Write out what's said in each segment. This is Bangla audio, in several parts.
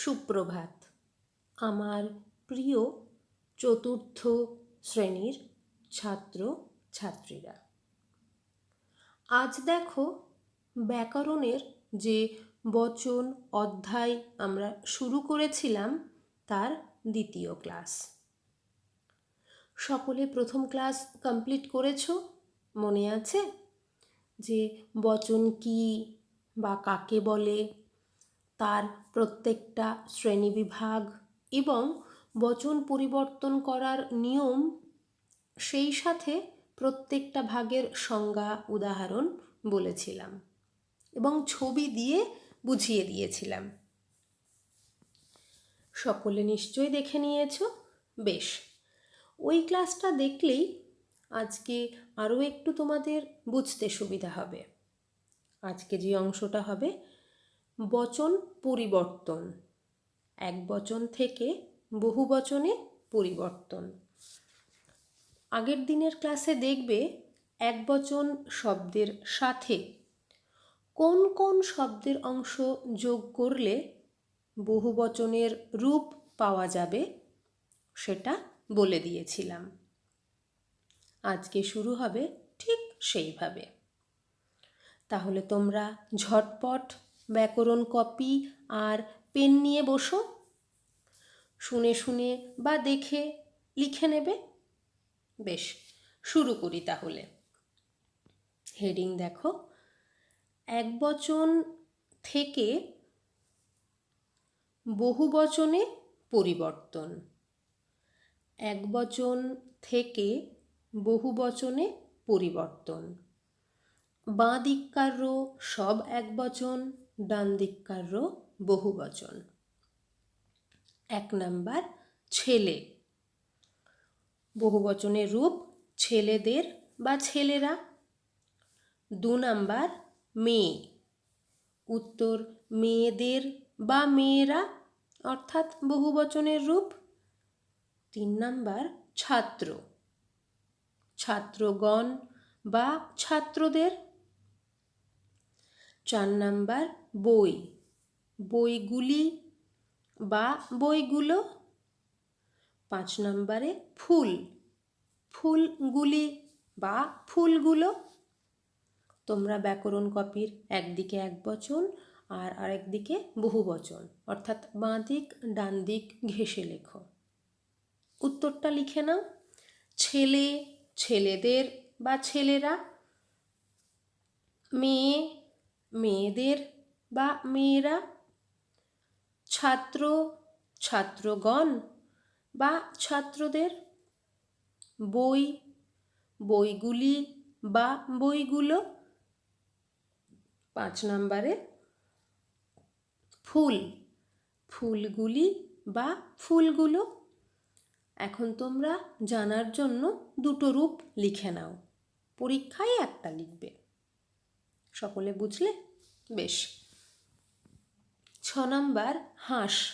সুপ্রভাত। আমার প্রিয় চতুর্থ শ্রেণির ছাত্র ছাত্রীরা, আজ দেখো ব্যাকরণের যে বচন অধ্যায় আমরা শুরু করেছিলাম তার দ্বিতীয় ক্লাস। সকলে প্রথম ক্লাস কমপ্লিট করেছ? মনে আছে? যে বচন কি বা কাকে বলে? তার প্রত্যেকটা শ্রেণীবিভাগ এবং বচন পরিবর্তন করার নিয়ম, সেই সাথে প্রত্যেকটা ভাগের সংজ্ঞা উদাহরণ বলেছিলাম এবং ছবি দিয়ে বুঝিয়ে দিয়েছিলাম। সকলে নিশ্চয়ই দেখে নিয়েছ? বেশ। ওই ক্লাসটা দেখলেই আজকে আরও একটু তোমাদের বুঝতে সুবিধা হবে। আজকে যে অংশটা হবে বচন পরিবর্তন। এক বচন থেকে বহু বচনে পরিবর্তন। আগের দিনের ক্লাসে দেখবে এক বচন শব্দের সাথে কোন কোন শব্দের অংশ যোগ করলে বহু বচনের রূপ পাওয়া যাবে সেটা বলে দিয়েছিলাম। আজকে শুরু হবে ঠিক সেইভাবে। তাহলে তোমরা ঝটপট ব্যাকরণ কপি আর পেন নিয়ে বসো। শুনে শুনে বা দেখে লিখে নেবে। বেশ, শুরু করি তাহলে। হেডিং দেখো। এক বচন থেকে বহু বচনে পরিবর্তন। এক বচন থেকে বহু বচনে পরিবর্তন। বাঁ দিককার সব এক বচন। ডান দিককার রো বহু বচন এক নাম্বার, ছেলে। বহু বচনের রূপ ছেলেদের বা ছেলেরা। দু নাম্বার, মেয়ে। উত্তর, মেয়েদের বা মেয়েরা, অর্থাৎ বহু বচনের রূপ। তিন নাম্বার, ছাত্র। ছাত্রগণ বা ছাত্রদের চার নাম্বার বই। বইগুলি বা বইগুলো পাঁচ নম্বরে ফুল। ফুলগুলি বা ফুলগুলো তোমরা ব্যাকরণ কপির একদিকে এক বচন আর আরেক দিকে বহু বচন। অর্থাৎ বাঁ দিক ডান দিক ঘেঁষে লেখো। উত্তরটা লিখে নাও। ছেলে, ছেলেদের বা ছেলেরা, মেয়ে মেয়েদের বা মেয়েরা? ছাত্র, ছাত্রগণ বা ছাত্রদের? বই, বইগুলি বা বইগুলো? পাঁচ নম্বরে, ফুল, ফুলগুলি বা ফুলগুলো? এখন তোমরা জানার জন্য দুটো রূপ লিখে নাও। পরীক্ষায় একটা লিখবে। সকলে বুঝলে? বেশ। ছ নাম্বার, হাঁস।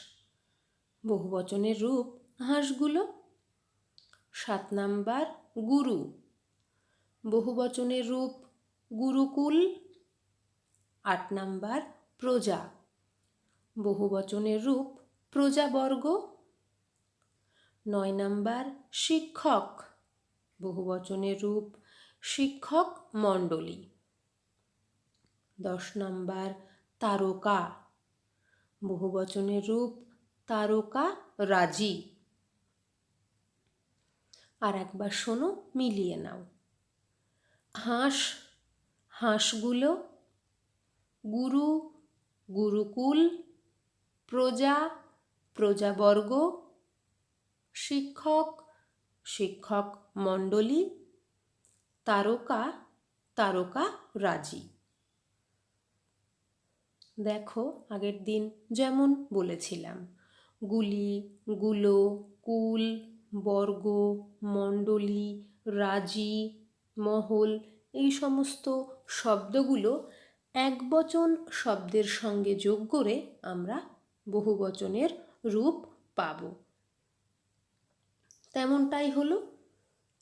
বহুবচনের রূপ হাঁসগুলো। সাত নাম্বার, গুরু। বহুবচনের রূপ গুরুকুল। আট নাম্বার, প্রজা। বহুবচনের রূপ প্রজাবর্গ। নয় নাম্বার, শিক্ষক। বহুবচনের রূপ শিক্ষক মণ্ডলী। দশ নম্বর তারকা। বহুবচনের রূপ তারকা রাজি। আর একবার শোনো, মিলিয়ে নাও। হাঁস, হাঁসগুলো গুরু, গুরুকুল, প্রজা, প্রজাবর্গ, শিক্ষক শিক্ষক মণ্ডলী, তারকা তারকা রাজি। দেখো, আগের দিন যেমন বলেছিলাম। গুলি, গুলো, কুল, বর্গ, মণ্ডলী, রাজি, মহল, এই সমস্ত শব্দগুলো এক বচন শব্দের সঙ্গে যোগ করে আমরা বহু বচনের রূপ পাব। তেমনটাই হলো।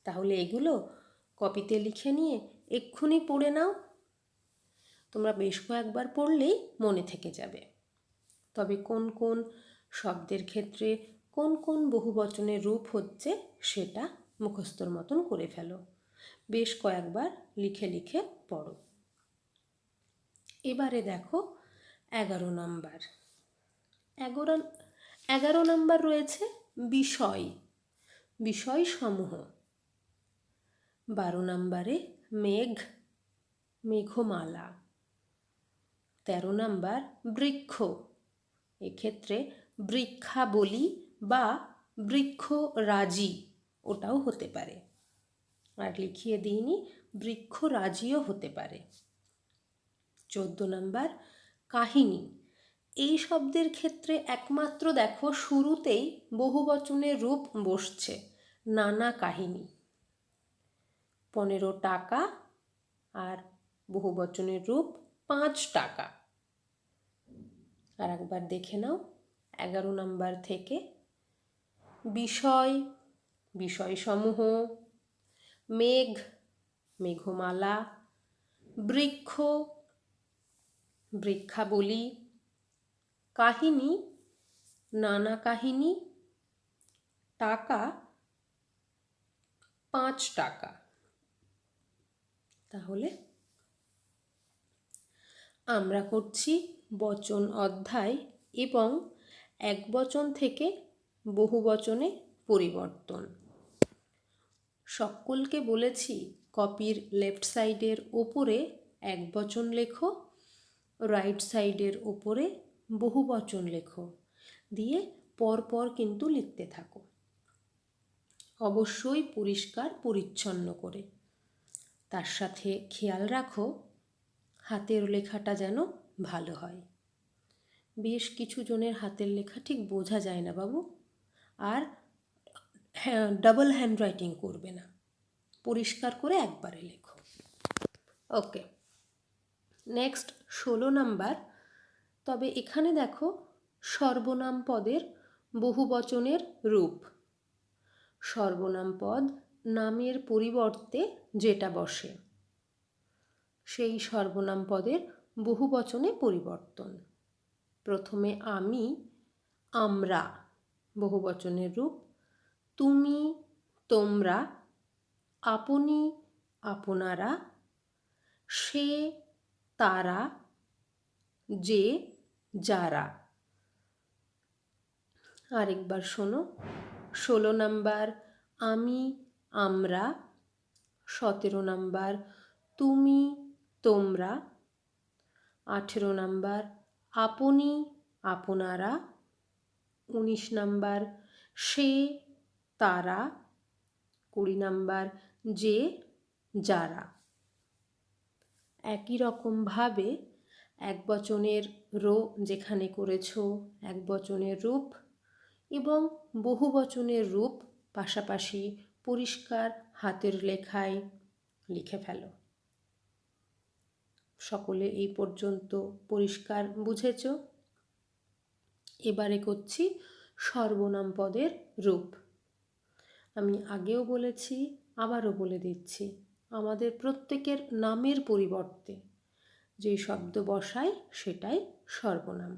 তাহলে এগুলো কপিতে লিখে নিয়ে এক্ষুনি পড়ে নাও। তোমরা বেশ কয়েকবার পড়লেই মনে থেকে যাবে। তবে কোন কোন শব্দের ক্ষেত্রে কোন কোন বহুবচনের রূপ হচ্ছে সেটা মুখস্থর মতন করে ফেলো। বেশ কয়েকবার লিখে লিখে পড়ো। এবারে দেখো এগারো নম্বর। এগারো এগারো নম্বর রয়েছে বিষয় বিষয় সমূহ বারো নম্বরে মেঘ, মেঘমালা। তেরো নাম্বার, বৃক্ষ। এক্ষেত্রে বৃক্ষাবলী বা বৃক্ষরাজি ওটাও হতে পারে। আর লিখিয়ে দিইনি, বৃক্ষরাজিও হতে পারে। চোদ্দ নাম্বার, কাহিনী। এই শব্দের ক্ষেত্রে একমাত্র দেখো, শুরুতেই বহুবচনের রূপ বসছে, নানা কাহিনী। পনেরো টাকা আর বহুবচনের রূপ পাঁচ টাকা। আর একবার দেখে নাও, এগারো নাম্বার থেকে বিষয়, বিষয়সমূহ, মেঘ, মেঘমালা, বৃক্ষ, বৃক্ষাবলী, কাহিনী, নানা কাহিনী, টাকা, পাঁচ টাকা। তাহলে আমরা করছি বচন অধ্যায় এবং এক বচন থেকে বহু বচনে পরিবর্তন। সকলকে বলেছি, কপির লেফট সাইডের ওপরে এক বচন লেখো, রাইট সাইডের ওপরে বহু বচন লেখো, দিয়ে পরপর কিন্তু লিখতে থাকো। অবশ্যই পরিষ্কার পরিচ্ছন্ন করে। তার সাথে খেয়াল রাখো হাতের লেখাটা যেন ভালো হয়। বেশ কিছু জনের হাতের লেখা ঠিক বোঝা যায় না বাবু। আর ডাবল হ্যান্ড রাইটিং করবে না। পরিষ্কার করে একবারে লেখো। ওকে। নেক্সট ষোলো নাম্বার। তবে এখানে দেখো, সর্বনাম পদের বহুবচনের রূপ। সর্বনাম পদ নামের পরিবর্তে যেটা বসে। সেই সর্বনাম পদের বহুবচনে পরিবর্তন। প্রথমে আমি, আমরা বহুবচনের রূপ। তুমি, তোমরা, আপনি, আপনারা, সে, তারা, যে, যারা। আরেকবার শোনো, ষোলো নাম্বার, আমি, আমরা। সতেরো নাম্বার, তুমি তোমরা? আঠেরো নাম্বার, আপনি, আপনারা। উনিশ নাম্বার, সে, তারা। কুড়ি নাম্বার, যে, যারা। একই রকমভাবে এক বচনের রো যেখানে করেছ, এক বচনের রূপ এবং বহু বচনের রূপ পাশাপাশি পরিষ্কার হাতের লেখায় লিখে ফেলো। সকলে এই পর্যন্ত পরিষ্কার বুঝেছ? এবারে করছি সর্বনাম পদের রূপ। আমি আগেও বলেছি, আবারও বলে দিচ্ছি, আমাদের প্রত্যেকের নামের পরিবর্তে যে শব্দ বসায় সেটাই সর্বনাম।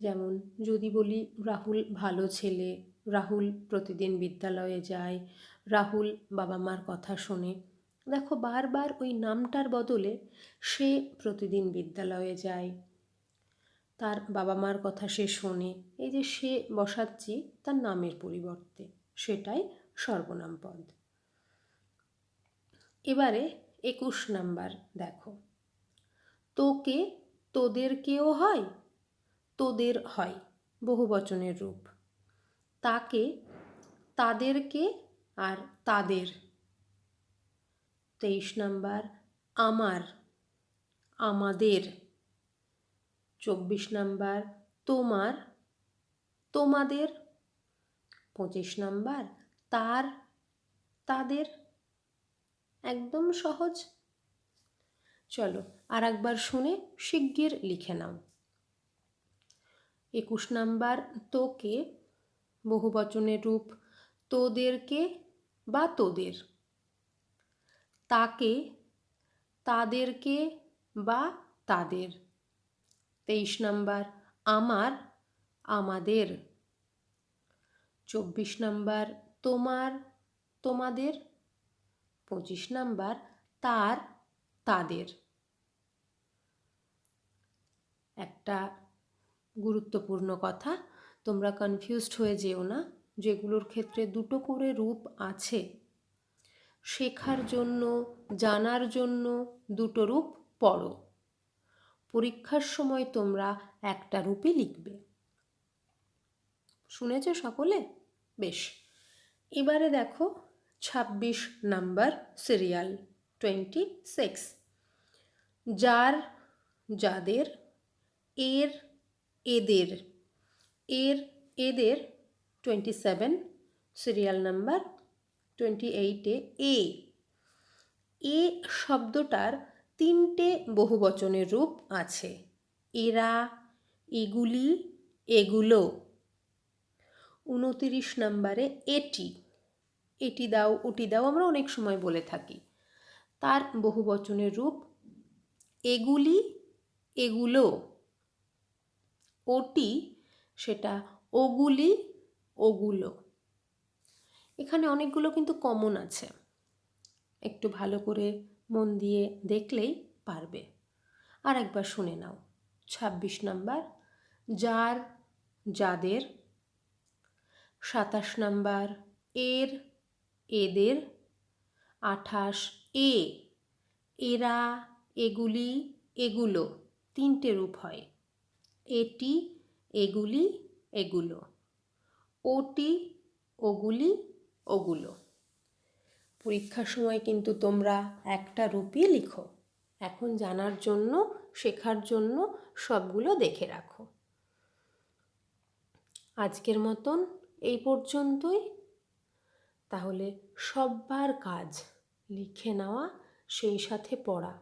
যেমন যদি বলি, রাহুল ভালো ছেলে, রাহুল প্রতিদিন বিদ্যালয়ে যায়, রাহুল বাবা মার কথা শোনে দেখো, বারবার ওই নামটার বদলে সে প্রতিদিন বিদ্যালয়ে যায়। তার বাবা মার কথা সে শোনে। এই যে সে বসাচ্ছি, তার নামের পরিবর্তে। সেটাই সর্বনাম পদ। এবারে একুশ নাম্বার দেখো। তোকে তোদের তোদেরকেও হয়? তোদের হয়, বহু বচনের রূপ। তাকে, তাদেরকে আর তাদের তেইশ নাম্বার, আমার, আমাদের। চব্বিশ নাম্বার, তোমার, তোমাদের। পঁচিশ নাম্বার, তার, তাদের। একদম সহজ। চলো আর একবার শুনে শিগগির লিখে নাও। একুশ নাম্বার, তোকে বহুবচনের রূপ, তোদেরকে বা তোদের। তাকে তাদেরকে বা তাদের। তেইশ নাম্বার, আমার, আমাদের। চব্বিশ নাম্বার, তোমার, তোমাদের। পঁচিশ নাম্বার, তার, তাদের। একটা গুরুত্বপূর্ণ কথা, তোমরা কনফিউজড হয়ে যেও না, যেগুলোর ক্ষেত্রে দুটো করে রূপ আছে। শেখার জন্য, জানার জন্য দুটো রূপ পড়ো। পরীক্ষার সময় তোমরা একটা রূপই লিখবে। শুনেছ সকলে? বেশ। এবারে দেখো ছাব্বিশ নাম্বার সিরিয়াল, টোয়েন্টি সিক্স। যার, যাদের, এর, এদের। এর, এদের, twenty seven serial number twenty এইটে এ এ শব্দটার তিনটে বহুবচনের রূপ আছে। এরা, এগুলি, এগুলো। উনতিরিশ নাম্বারে এটি। এটি দাও, ওটি দাও আমরা অনেক সময় বলে থাকি। তার বহুবচনের রূপ, এগুলি, এগুলো। ওটি, সেটা ওগুলি, ওগুলো। এখানে অনেকগুলো কিন্তু কমন আছে। একটু ভালো করে মন দিয়ে দেখলেই পারবে। আর একবার শুনে নাও। ছাব্বিশ নাম্বার, যার, যাদের। সাতাশ নাম্বার, এর, এদের। আঠাশ, এ। এরা, এগুলি, এগুলো। তিনটে রূপ হয়। এটি, এগুলি, এগুলো। ওটি, ওগুলি ওগুলো। পরীক্ষার সময় কিন্তু তোমরা একটা রূপই লিখো। এখন জানার জন্য, শেখার জন্য সবগুলো দেখে রাখো। আজকের মতন এই পর্যন্তই। তাহলে সববার কাজ লিখে নেওয়া, সেই সাথে পড়া।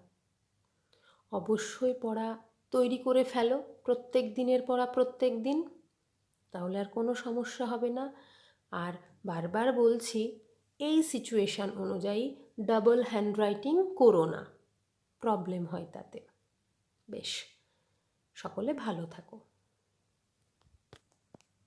অবশ্যই পড়া তৈরি করে ফেলো, প্রত্যেক দিনের পড়া প্রত্যেক দিন। তাহলে আর কোনো সমস্যা হবে না। আর বারবার বলছি, এই সিচুয়েশান অনুযায়ী ডাবল হ্যান্ডরাইটিং করো না। প্রবলেম হয় তাতে। বেশ, সকলে ভালো থাকো।